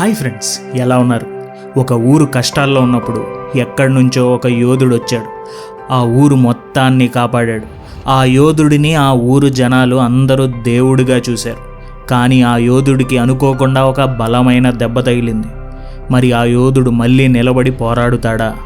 Hi friends ఎలా ఉన్నారు? ఒక ఊరు కష్టాల్లో ఉన్నప్పుడు ఎక్కడి నుంచో ఒక యోధుడు వచ్చాడు. ఆ ఊరు మొత్తాన్ని కాపాడాడు. ఆ యోధుడిని ఆ ఊరు జనాలు అందరూ దేవుడిగా చూశారు. కానీ ఆ యోధుడికి అనుకోకుండా ఒక బలమైన దెబ్బ తగిలింది. మరి ఆ యోధుడు మళ్ళీ నిలబడి పోరాడుతాడా?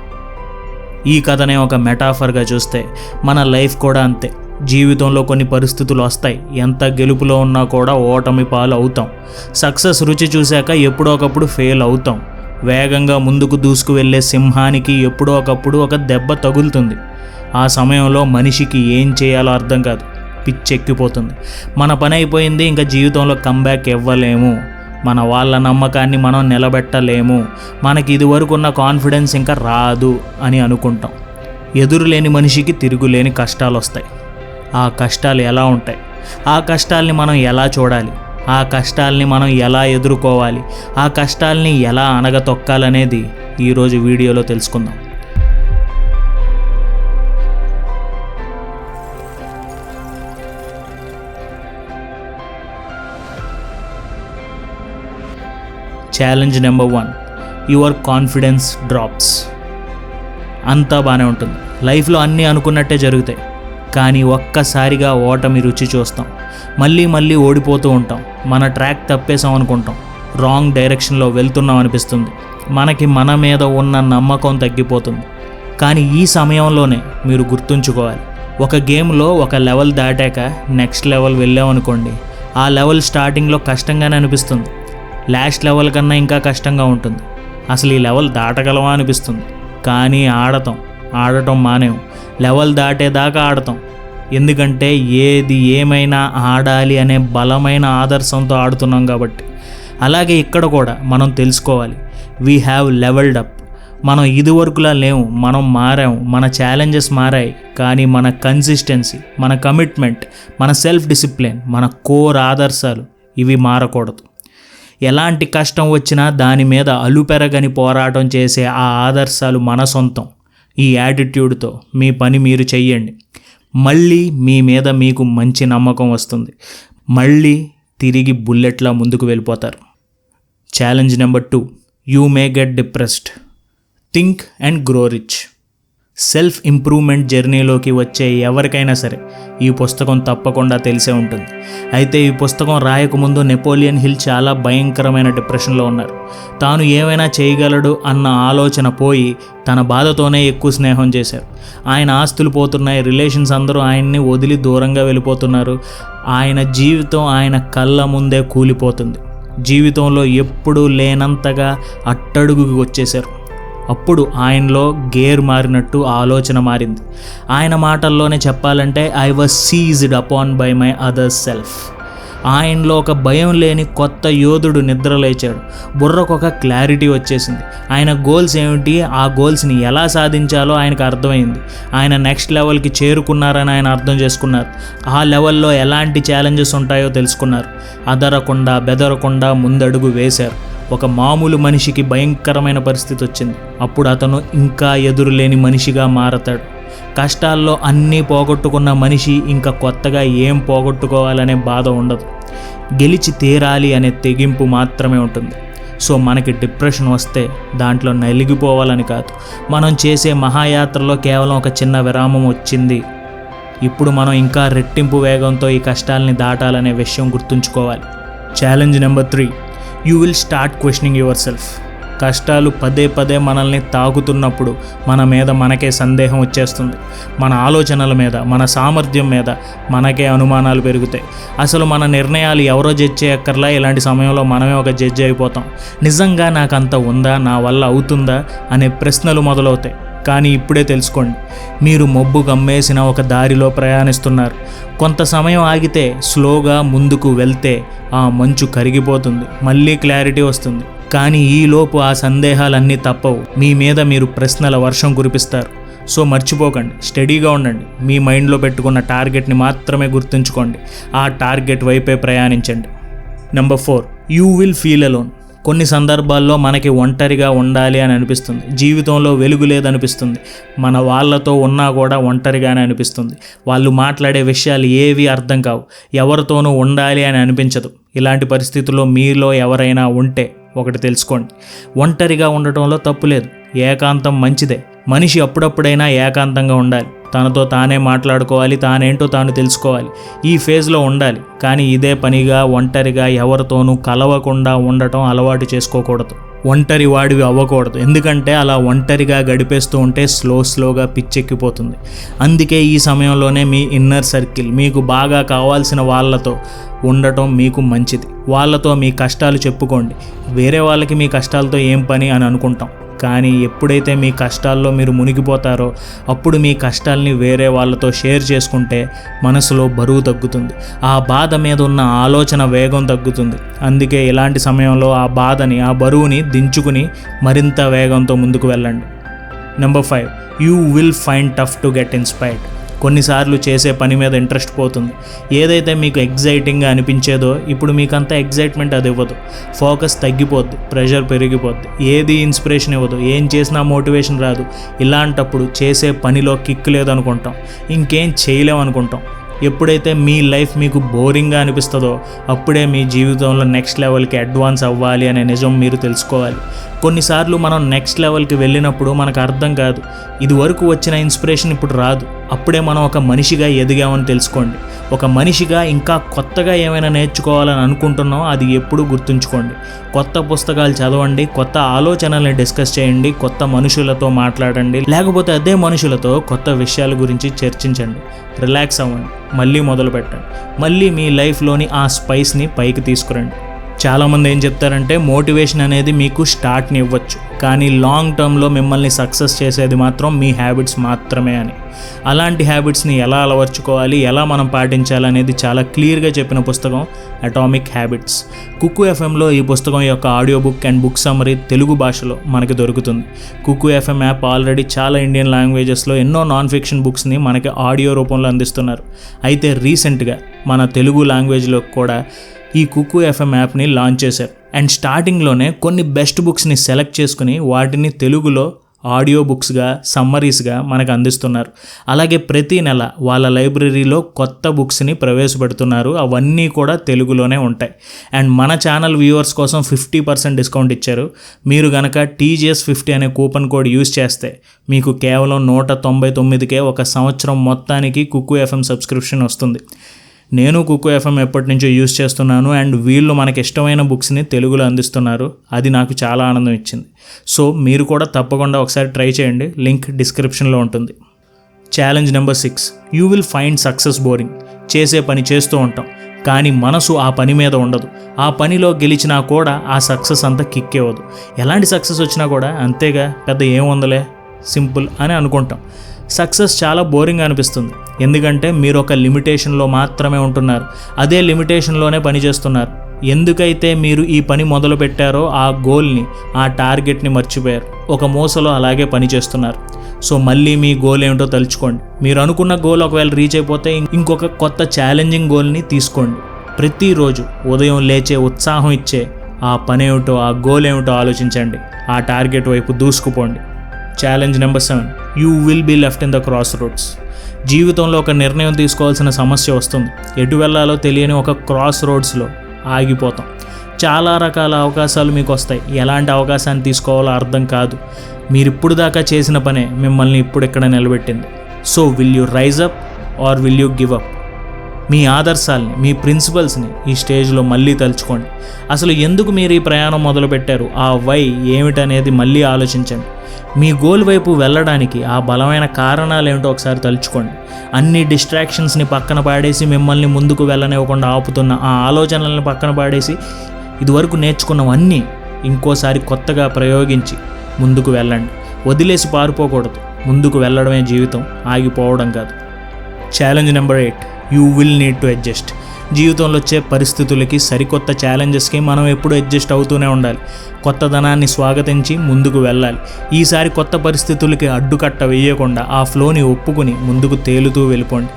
ఈ కథనే ఒక మెటాఫర్గా చూస్తే మన లైఫ్ కూడా అంతే. జీవితంలో కొన్ని పరిస్థితులు వస్తాయి. ఎంత గెలుపులో ఉన్నా కూడా ఓటమి పాలు అవుతాం. సక్సెస్ రుచి చూశాక ఎప్పుడొకప్పుడు ఫెయిల్ అవుతాం. వేగంగా ముందుకు దూసుకు వెళ్ళే సింహానికి ఎప్పుడో ఒకప్పుడు ఒక దెబ్బ తగులుతుంది. ఆ సమయంలో మనిషికి ఏం చేయాలో అర్థం కాదు. పిచ్చెక్కిపోతుంది. మన పని అయిపోయింది ఇంకా జీవితంలో కంబ్యాక్ ఇవ్వలేము. మన వాళ్ళ నమ్మకాన్ని మనం నిలబెట్టలేము. మనకి ఇదివరకు ఉన్న కాన్ఫిడెన్స్ ఇంకా రాదు అని అనుకుంటాం. ఎదురులేని మనిషికి తిరుగులేని కష్టాలు వస్తాయి ఆ కష్టాలు ఎలా ఉంటాయి? ఆ కష్టాల్ని మనం ఎలా చూడాలి? ఆ కష్టాల్ని మనం ఎలా ఎదుర్కోవాలి? ఆ కష్టాల్ని ఎలా అనగతొక్కాలనేది ఈరోజు వీడియోలో తెలుసుకుందాం. Challenge number one your confidence drops అంతా బాగానే ఉంటుంది. లైఫ్లో అన్నీ అనుకున్నట్టే జరుగుతాయి. కానీ ఒక్కసారిగా ఓటమి రుచి చూస్తాం. మళ్ళీ మళ్ళీ ఓడిపోతూ ఉంటాం. మన ట్రాక్ తప్పేసాం అనుకుంటాం. రాంగ్ డైరెక్షన్లో వెళ్తున్నాం అనిపిస్తుంది. మనకి మన మీద ఉన్న నమ్మకం తగ్గిపోతుంది. కానీ ఈ సమయంలోనే మీరు గుర్తుంచుకోవాలి. ఒక గేమ్లో ఒక లెవెల్ దాటాక నెక్స్ట్ లెవెల్ వెళ్ళామనుకోండి ఆ లెవెల్ స్టార్టింగ్లో కష్టంగానే అనిపిస్తుంది. లాస్ట్ లెవెల్ కన్నా ఇంకా కష్టంగా ఉంటుంది. అసలు ఈ లెవెల్ దాటగలవా అనిపిస్తుంది. కానీ ఆడతాం. ఆడటం మానేం లెవెల్ దాటేదాకా ఆడతాం. ఎందుకంటే ఏది ఏమైనా ఆడాలి అనే బలమైన ఆదర్శంతో ఆడుతున్నాం కాబట్టి. అలాగే ఇక్కడ కూడా మనం తెలుసుకోవాలి. వీ హ్యావ్ లెవెల్డ్ అప్ మనం ఇదివరకులా లేవు. మనం మారాం. మన ఛాలెంజెస్ మారాయి. కానీ మన కన్సిస్టెన్సీ మన కమిట్మెంట్ మన సెల్ఫ్ డిసిప్లిన్ మన కోర్ ఆదర్శాలు ఇవి మారకూడదు. ఎలాంటి కష్టం వచ్చినా దాని మీద అలుపెరగని పోరాటం చేసే ఆ ఆదర్శాలు మన సొంతం. ఈ యాటిట్యూడ్తో మీ పని మీరు చెయ్యండి. మళ్ళీ మీ మీద మీకు మంచి నమ్మకం వస్తుంది. మళ్ళీ తిరిగి బుల్లెట్లా ముందుకు వెళ్ళిపోతారు. Challenge number two you may get depressed think and grow rich self improvement జర్నీలోకి వచ్చే ఎవరికైనా సరే ఈ పుస్తకం తప్పకుండా తెలిసే ఉంటుంది. అయితే ఈ పుస్తకం రాయకముందు నెపోలియన్ హిల్ చాలా భయంకరమైన డిప్రెషన్లో ఉన్నారు. తాను ఏమైనా చేయగలడు అన్న ఆలోచన పోయి తన బాధతోనే ఎక్కువ స్నేహం చేశారు. ఆయన ఆస్తులు పోతున్నాయి రిలేషన్స్ అందరూ ఆయన్ని వదిలి దూరంగా వెళ్ళిపోతున్నారు. ఆయన జీవితం ఆయన కళ్ళ ముందే కూలిపోతుంది. జీవితంలో ఎప్పుడూ లేనంతగా అట్టడుగుకి వచ్చేశారు. అప్పుడు ఆయనలో గేర్ మారినట్టు ఆలోచన మారింది. ఆయన మాటల్లోనే చెప్పాలంటే I was seized upon by my other self ఆయనలో ఒక భయం లేని కొత్త యోధుడు నిద్రలేచాడు బుర్రకు ఒక క్లారిటీ వచ్చేసింది. ఆయన గోల్స్ ఏమిటి? ఆ గోల్స్ని ఎలా సాధించాలో ఆయనకు అర్థమైంది. ఆయన నెక్స్ట్ లెవెల్కి చేరుకున్నారని ఆయన అర్థం చేసుకున్నారు. ఆ లెవెల్లో ఎలాంటి ఛాలెంజెస్ ఉంటాయో తెలుసుకున్నారు. అదరకుండా బెదరకుండా ముందడుగు వేశారు. ఒక మామూలు మనిషికి భయంకరమైన పరిస్థితి వచ్చింది. అప్పుడు అతను ఇంకా ఎదురులేని మనిషిగా మారతాడు. కష్టాల్లో అన్నీ పోగొట్టుకున్న మనిషి ఇంకా కొత్తగా ఏం పోగొట్టుకోవాలనే బాధ ఉండదు. గెలిచి తీరాలి అనే తెగింపు మాత్రమే ఉంటుంది. సో మనకి డిప్రెషన్ వస్తే దాంట్లో నలిగిపోవాలని కాదు. మనం చేసే మహాయాత్రలో కేవలం ఒక చిన్న విరామం వచ్చింది. ఇప్పుడు మనం ఇంకా రెట్టింపు వేగంతో ఈ కష్టాలని దాటాలనే విషయం గుర్తుంచుకోవాలి. Challenge number three. You will start questioning yourself. కష్టాలు పదే పదే మనల్ని తాకుతున్నప్పుడు మన మీద మనకే సందేహం వచ్చేస్తుంది. మన ఆలోచనల మీద మన సామర్థ్యం మీద మనకే అనుమానాలు పెరుగుతాయి. అసలు మన నిర్ణయాలు ఎవరో జడ్జ్ చేయక్కర్లా? ఇలాంటి సమయంలో మనమే ఒక జడ్జి అయిపోతాం. నిజంగా నాకు అంత ఉందా? నా వల్ల అవుతుందా? అనే ప్రశ్నలు మొదలవుతాయి. కానీ ఇప్పుడే తెలుసుకోండి. మీరు మొబ్బు గమ్మేసిన ఒక దారిలో ప్రయాణిస్తున్నారు. కొంత సమయం ఆగితే స్లోగా ముందుకు వెళ్తే ఆ మంచు కరిగిపోతుంది. మళ్ళీ క్లారిటీ వస్తుంది. కానీ ఈలోపు ఆ సందేహాలన్నీ తప్పవు. మీ మీద మీరు ప్రశ్నల వర్షం కురిపిస్తారు. సో మర్చిపోకండి. స్టడీగా ఉండండి. మీ మైండ్లో పెట్టుకున్న టార్గెట్ని మాత్రమే గుర్తుంచుకోండి. ఆ టార్గెట్ వైపే ప్రయాణించండి. Number four. You will feel alone. కొన్ని సందర్భాల్లో మనకి ఒంటరిగా ఉండాలి అని అనిపిస్తుంది. జీవితంలో వెలుగు లేదనిపిస్తుంది. మన వాళ్ళతో ఉన్నా కూడా ఒంటరిగానే అనిపిస్తుంది. వాళ్ళు మాట్లాడే విషయాలు ఏవి అర్థం కావు. ఎవరితోనూ ఉండాలి అని అనిపించదు. ఇలాంటి పరిస్థితుల్లో మీలో ఎవరైనా ఉంటే ఒకటి తెలుసుకోండి. ఒంటరిగా ఉండటంలో తప్పు లేదు. ఏకాంతం మంచిదే. మనిషి అప్పుడప్పుడైనా ఏకాంతంగా ఉండాలి. తనతో తానే మాట్లాడుకోవాలి తానేంటో తాను తెలుసుకోవాలి. ఈ ఫేజ్లో ఉండాలి. కానీ ఇదే పనిగా ఒంటరిగా ఎవరితోనూ కలవకుండా ఉండటం అలవాటు చేసుకోకూడదు. ఒంటరి వాడివి అవ్వకూడదు. ఎందుకంటే అలా ఒంటరిగా గడిపేస్తూ ఉంటే స్లో స్లోగా పిచ్చెక్కిపోతుంది. అందుకే ఈ సమయంలోనే మీ ఇన్నర్ సర్కిల్ మీకు బాగా కావాల్సిన వాళ్ళతో ఉండటం మీకు మంచిది. వాళ్ళతో మీ కష్టాలు చెప్పుకోండి. వేరే వాళ్ళకి మీ కష్టాలతో ఏం పని అని అనుకుంటాం. కానీ ఎప్పుడైతే మీ కష్టాల్లో మీరు మునిగిపోతారో అప్పుడు మీ కష్టాల్ని వేరే వాళ్ళతో షేర్ చేసుకుంటే మనసులో బరువు తగ్గుతుంది. ఆ బాధ మీద ఉన్న ఆలోచన వేగం తగ్గుతుంది. అందుకే ఇలాంటి సమయంలో ఆ బాధని ఆ బరువుని దించుకుని మరింత వేగంతో ముందుకు వెళ్ళండి. Number five you will find tough to get inspired కొన్నిసార్లు చేసే పని మీద ఇంట్రెస్ట్ పోతుంది. ఏదైతే మీకు ఎగ్జైటింగ్గా అనిపించేదో ఇప్పుడు మీకు అంత ఎగ్జైట్మెంట్ అది ఇవ్వదు. ఫోకస్ తగ్గిపోద్ది ప్రెషర్ పెరిగిపోద్ది. ఏది ఇన్స్పిరేషన్ ఇవ్వదు ఏం చేసినా మోటివేషన్ రాదు. ఇలాంటప్పుడు చేసే పనిలో కిక్ లేదనుకుంటాం. ఇంకేం చేయలేం అనుకుంటాం ఎప్పుడైతే మీ లైఫ్ మీకు బోరింగ్గా అనిపిస్తుందో అప్పుడే మీ జీవితంలో నెక్స్ట్ లెవెల్కి అడ్వాన్స్ అవ్వాలి అనే నిజం మీరు తెలుసుకోవాలి. కొన్నిసార్లు మనం నెక్స్ట్ లెవెల్కి వెళ్ళినప్పుడు మనకు అర్థం కాదు. ఇది వరకు వచ్చిన ఇన్స్పిరేషన్ ఇప్పుడు రాదు. అప్పుడే మనం ఒక మనిషిగా ఎదిగామని తెలుసుకోండి. ఒక మనిషిగా ఇంకా కొత్తగా ఏమైనా నేర్చుకోవాలని అనుకుంటున్నాం అది ఎప్పుడు గుర్తుంచుకోండి. కొత్త పుస్తకాలు చదవండి కొత్త ఆలోచనల్ని డిస్కస్ చేయండి కొత్త మనుషులతో మాట్లాడండి లేకపోతే అదే మనుషులతో కొత్త విషయాల గురించి చర్చించండి. రిలాక్స్ అవ్వండి. మళ్ళీ మొదలు పెట్టండి మళ్ళీ మీ లైఫ్లోని ఆ స్పైస్ని పైకి తీసుకురండి. చాలామంది ఏం చెప్తారంటే మోటివేషన్ అనేది మీకు స్టార్ట్ని ఇవ్వచ్చు కానీ లాంగ్ టర్మ్లో మిమ్మల్ని సక్సెస్ చేసేది మాత్రం మీ హ్యాబిట్స్ మాత్రమే అని. అలాంటి హ్యాబిట్స్ని ఎలా అలవర్చుకోవాలి ఎలా మనం పాటించాలి అనేది చాలా క్లియర్గా చెప్పిన పుస్తకం అటామిక్ హ్యాబిట్స్ కుక్కు ఎఫ్ఎంలో ఈ పుస్తకం యొక్క audio book and book summary Telugu భాషలో మనకి దొరుకుతుంది. కుక్కు ఎఫ్ఎం యాప్ ఆల్రెడీ చాలా ఇండియన్ లాంగ్వేజెస్లో ఎన్నో నాన్ ఫిక్షన్ బుక్స్ని మనకి ఆడియో రూపంలో అందిస్తున్నారు. అయితే రీసెంట్గా మన తెలుగు లాంగ్వేజ్లో కూడా ఈ కుక్కు ఎఫ్ఎం యాప్ని లాంచ్ చేశారు. అండ్ స్టార్టింగ్లోనే కొన్ని బెస్ట్ బుక్స్ని సెలెక్ట్ చేసుకుని వాటిని తెలుగులో ఆడియో బుక్స్గా సమ్మరీస్గా మనకు అందిస్తున్నారు. అలాగే ప్రతి నెల వాళ్ళ లైబ్రరీలో కొత్త బుక్స్ని ప్రవేశపెడుతున్నారు. అవన్నీ కూడా తెలుగులోనే ఉంటాయి. అండ్ మన ఛానల్ వ్యూవర్స్ కోసం ఫిఫ్టీ పర్సెంట్ డిస్కౌంట్ ఇచ్చారు. మీరు గనక టీజీఎస్ ఫిఫ్టీ అనే కూపన్ కోడ్ యూస్ చేస్తే మీకు కేవలం నూట తొంభై తొమ్మిదికే ఒక సంవత్సరం మొత్తానికి కుక్కు ఎఫ్ఎం సబ్స్క్రిప్షన్ వస్తుంది. నేను కుక్కు ఎఫ్ఎం ఎప్పటి నుంచో యూస్ చేస్తున్నాను అండ్ వీళ్ళు మనకి ఇష్టమైన బుక్స్ని తెలుగులో అందిస్తున్నారు. అది నాకు చాలా ఆనందం ఇచ్చింది. సో మీరు కూడా తప్పకుండా ఒకసారి ట్రై చేయండి. లింక్ డిస్క్రిప్షన్లో ఉంటుంది. Challenge number six. You will find success boring. చేసే పని చేస్తూ ఉంటాం. కానీ మనసు ఆ పని మీద ఉండదు. ఆ పనిలో గెలిచినా కూడా ఆ సక్సెస్ అంతా కిక్ ఎలాంటి సక్సెస్ వచ్చినా కూడా అంతేగా పెద్ద ఏముందలే సింపుల్ అని అనుకుంటాం. సక్సెస్ చాలా బోరింగ్ అనిపిస్తుంది. ఎందుకంటే మీరు ఒక లిమిటేషన్లో మాత్రమే ఉంటున్నారు. అదే లిమిటేషన్లోనే పని చేస్తున్నారు. ఎందుకైతే మీరు ఈ పని మొదలు పెట్టారో ఆ గోల్ని ఆ టార్గెట్ని మర్చిపోయారు. ఒక మూసలో అలాగే పనిచేస్తున్నారు సో మళ్ళీ మీ గోల్ ఏమిటో తలుచుకోండి. మీరు అనుకున్న గోల్ ఒకవేళ రీచ్ అయిపోతే ఇంకొక కొత్త ఛాలెంజింగ్ గోల్ని తీసుకోండి. ప్రతిరోజు ఉదయం లేచే ఉత్సాహం ఇచ్చే ఆ పని ఏమిటో ఆ గోల్ ఏమిటో ఆలోచించండి. ఆ టార్గెట్ వైపు దూసుకుపోండి. Challenge number seven. You will be left in the cross roads జీవితంలో ఒక నిర్ణయం తీసుకోవాల్సిన సమస్య వస్తుంది. ఎటు వెళ్ళాలో తెలియని ఒక క్రాస్ రోడ్స్లో ఆగిపోతాం. చాలా రకాల అవకాశాలు మీకు వస్తాయి. ఎలాంటి అవకాశాన్ని తీసుకోవాలో అర్థం కాదు. మీరు ఇప్పుడు దాకా చేసిన పనే మిమ్మల్ని ఇప్పుడు ఇక్కడ నిలబెట్టింది. So will you rise up or will you give up మీ ఆదర్శాల్ని మీ ప్రిన్సిపల్స్ని ఈ స్టేజ్లో మళ్ళీ తలుచుకోండి. అసలు ఎందుకు మీరు ఈ ప్రయాణం మొదలుపెట్టారు? ఆ వై ఏమిటనేది మళ్ళీ ఆలోచించండి. మీ గోల్ వైపు వెళ్ళడానికి ఆ బలమైన కారణాలు ఏమిటో ఒకసారి తలుచుకోండి. అన్ని డిస్ట్రాక్షన్స్ని పక్కన పాడేసి మిమ్మల్ని ముందుకు వెళ్ళనివ్వకుండా ఆపుతున్న ఆ ఆలోచనల్ని పక్కన పాడేసి ఇదివరకు నేర్చుకున్నవన్నీ ఇంకోసారి కొత్తగా ప్రయోగించి ముందుకు వెళ్ళండి. వదిలేసి పారిపోకూడదు. ముందుకు వెళ్ళడమే జీవితం. ఆగిపోవడం కాదు. Challenge number eight. You will need to adjust. జీవితంలో వచ్చే పరిస్థితులకి సరికొత్త ఛాలెంజెస్కి మనం ఎప్పుడూ అడ్జస్ట్ అవుతూనే ఉండాలి. కొత్తదనాన్ని స్వాగతించి ముందుకు వెళ్ళాలి. ఈసారి కొత్త పరిస్థితులకి అడ్డుకట్ట వేయకుండా ఆ ఫ్లోని ఒప్పుకుని ముందుకు తేలుతూ వెళ్ళిపోండి.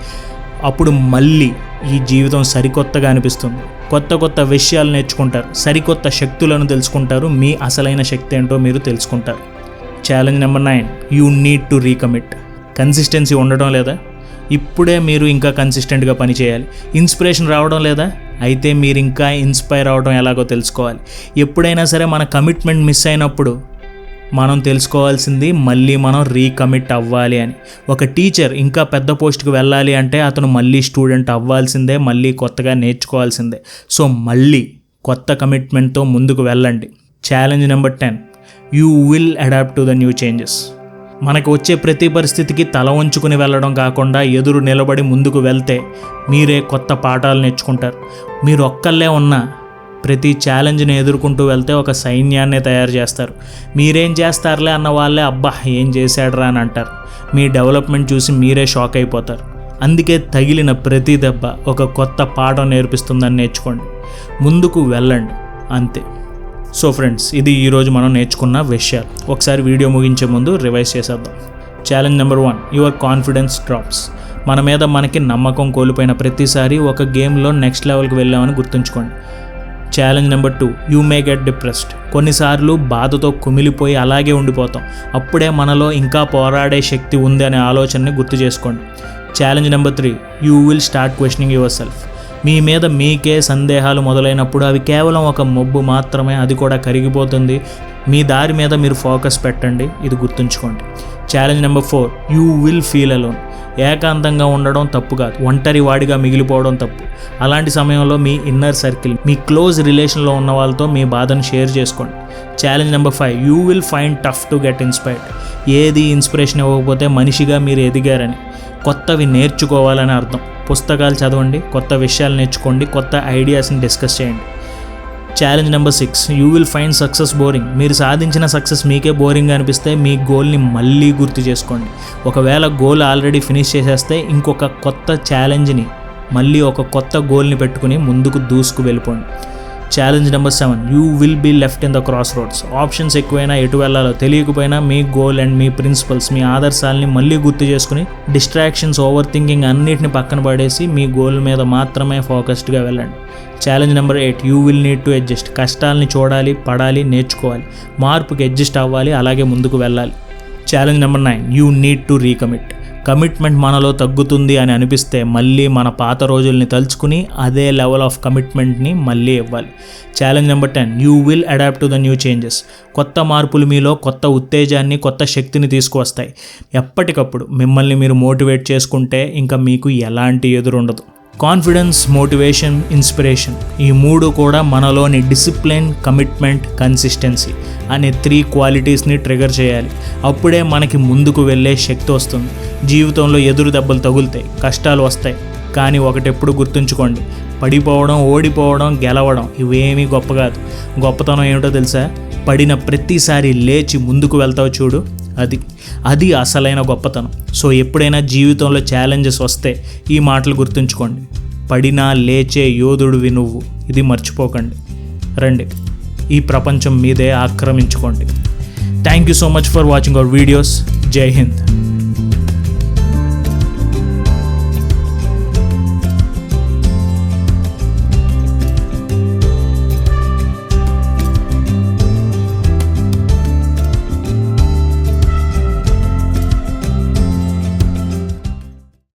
అప్పుడు మళ్ళీ ఈ జీవితం సరికొత్తగా అనిపిస్తుంది. కొత్త కొత్త విషయాలు నేర్చుకుంటారు. సరికొత్త శక్తులను తెలుసుకుంటారు. మీ అసలైన శక్తి ఏంటో మీరు తెలుసుకుంటారు. Challenge number nine. You need to recommit. Consistency ఉండడం లేదా? ఇప్పుడే మీరు ఇంకా కన్సిస్టెంట్గా పనిచేయాలి ఇన్స్పిరేషన్ రావడం లేదా? అయితే మీరు ఇంకా ఇన్స్పైర్ అవడం ఎలాగో తెలుసుకోవాలి. ఎప్పుడైనా సరే మన కమిట్మెంట్ మిస్ అయినప్పుడు మనం తెలుసుకోవాల్సింది మళ్ళీ మనం రీకమిట్ అవ్వాలి అని. ఒక టీచర్ ఇంకా పెద్ద పోస్ట్కి వెళ్ళాలి అంటే అతను మళ్ళీ స్టూడెంట్ అవ్వాల్సిందే మళ్ళీ కొత్తగా నేర్చుకోవాల్సిందే. సో మళ్ళీ కొత్త కమిట్మెంట్తో ముందుకు వెళ్ళండి. Challenge number ten you will adapt to the new changes మనకు వచ్చే ప్రతి పరిస్థితికి తల వంచుకుని వెళ్ళడం కాకుండా ఎదురు నిలబడి ముందుకు వెళ్తే మీరే కొత్త పాఠాలు నేర్చుకుంటారు. మీరు ఒక్కళ్ళే ఉన్నా ప్రతి ఛాలెంజ్ని ఎదుర్కొంటూ వెళ్తే ఒక సైన్యాన్నే తయారు చేస్తారు. మీరేం చేస్తారులే అన్న వాళ్ళే అబ్బా ఏం చేశాడరా అని అంటారు. మీ డెవలప్మెంట్ చూసి మీరే షాక్ అయిపోతారు. అందుకే తగిలిన ప్రతి దెబ్బ ఒక కొత్త పాఠం నేర్పిస్తుందని నేర్చుకోండి. ముందుకు వెళ్ళండి. అంతే. సో ఫ్రెండ్స్ ఇది ఈరోజు మనం నేర్చుకున్న విషయాలు. ఒకసారి వీడియో ముగించే ముందు రివైజ్ చేసేద్దాం. Challenge number one your confidence drops మన మీద మనకి నమ్మకం కోల్పోయిన ప్రతిసారి ఒక గేమ్లో నెక్స్ట్ లెవెల్కి వెళ్ళామని గుర్తుంచుకోండి. Challenge number two you may get depressed కొన్నిసార్లు బాధతో కుమిలిపోయి అలాగే ఉండిపోతాం. అప్పుడే మనలో ఇంకా పోరాడే శక్తి ఉంది అనే ఆలోచనని గుర్తు చేసుకోండి. Challenge number three you will start questioning yourself మీ మీద మీకే సందేహాలు మొదలైనప్పుడు అవి కేవలం ఒక మొబ్బు మాత్రమే అది కూడా కరిగిపోతుంది. మీ దారి మీద మీరు ఫోకస్ పెట్టండి. ఇది గుర్తుంచుకోండి. Challenge number four you will feel alone. ఏకాంతంగా ఉండడం తప్పు కాదు. ఒంటరి వాడిగా మిగిలిపోవడం తప్పు. అలాంటి సమయంలో మీ ఇన్నర్ సర్కిల్ మీ క్లోజ్ రిలేషన్లో ఉన్న వాళ్ళతో మీ బాధను షేర్ చేసుకోండి. Challenge number five you will find tough to get inspired. ఏది ఇన్స్పిరేషన్ ఇవ్వకపోతే మనిషిగా మీరు ఎదిగారని. కొత్తవి నేర్చుకోవాలని అర్థం. పుస్తకాలు చదవండి కొత్త విషయాలు నేర్చుకోండి కొత్త ఐడియాస్ని డిస్కస్ చేయండి. Challenge number six you will find success boring. మీరు సాధించిన సక్సెస్ మీకే బోరింగ్ అనిపిస్తే మీ గోల్ని మళ్ళీ గుర్తు చేసుకోండి. ఒకవేళ గోల్ ఆల్రెడీ ఫినిష్ చేసేస్తే ఇంకొక కొత్త ఛాలెంజ్ని మళ్ళీ ఒక కొత్త గోల్ని పెట్టుకుని ముందుకు దూసుకు వెళ్ళిపోండి. Challenge number seven you will be left in the cross roads options ఎక్కువైనా ఎటు వెళ్ళాలో తెలియకపోయినా మీ గోల్ అండ్ మీ ప్రిన్సిపల్స్ మీ ఆదర్శాలని మళ్ళీ గుర్తు చేసుకుని డిస్ట్రాక్షన్స్ ఓవర్ థింకింగ్ అన్నిటిని పక్కన పడేసి మీ గోల్ మీద మాత్రమే ఫోకస్డ్గా వెళ్ళండి. Challenge number eight you will need to adjust కష్టాలని చూడాలి పడాలి నేర్చుకోవాలి. మార్పుకి అడ్జస్ట్ అవ్వాలి అలాగే ముందుకు వెళ్ళాలి. Challenge number nine you need to recommit commitment మనలో తగ్గుతుంది అని అనిపిస్తే మళ్ళీ మన పాత రోజుల్ని తలుచుకుని అదే లెవెల్ ఆఫ్ కమిట్మెంట్ని మళ్ళీ ఇవ్వాలి. Challenge number ten you will adapt to the new changes కొత్త మార్పులు మీలో కొత్త ఉత్తేజాన్ని కొత్త శక్తిని తీసుకువస్తాయి. ఎప్పటికప్పుడు మిమ్మల్ని మీరు మోటివేట్ చేసుకుంటే ఇంకా మీకు ఎలాంటి ఎదురుండదు. కాన్ఫిడెన్స్ మోటివేషన్ ఇన్స్పిరేషన్ ఈ మూడు కూడా మనలోని డిసిప్లిన్ కమిట్మెంట్ కన్సిస్టెన్సీ అనే త్రీ క్వాలిటీస్ని ట్రిగర్ చేయాలి. అప్పుడే మనకి ముందుకు వెళ్ళే శక్తి వస్తుంది. జీవితంలో ఎదురు దెబ్బలు తగులుతాయి కష్టాలు వస్తాయి. కానీ ఒకటెప్పుడు గుర్తుంచుకోండి పడిపోవడం ఓడిపోవడం గెలవడం ఇవేమీ గొప్ప కాదు. గొప్పతనం ఏమిటో తెలుసా? పడిన ప్రతిసారి లేచి ముందుకు వెళ్తావు చూడు. అది అది అసలైన గొప్పతనం. సో ఎప్పుడైనా జీవితంలో ఛాలెంజెస్ వస్తే ఈ మాటలు గుర్తుంచుకోండి. పడినా లేచే యోధుడివి నువ్వు. ఇది మర్చిపోకండి. రండి. ఈ ప్రపంచం మీదే ఆక్రమించుకోండి. Thank you so much for watching our videos జై హింద్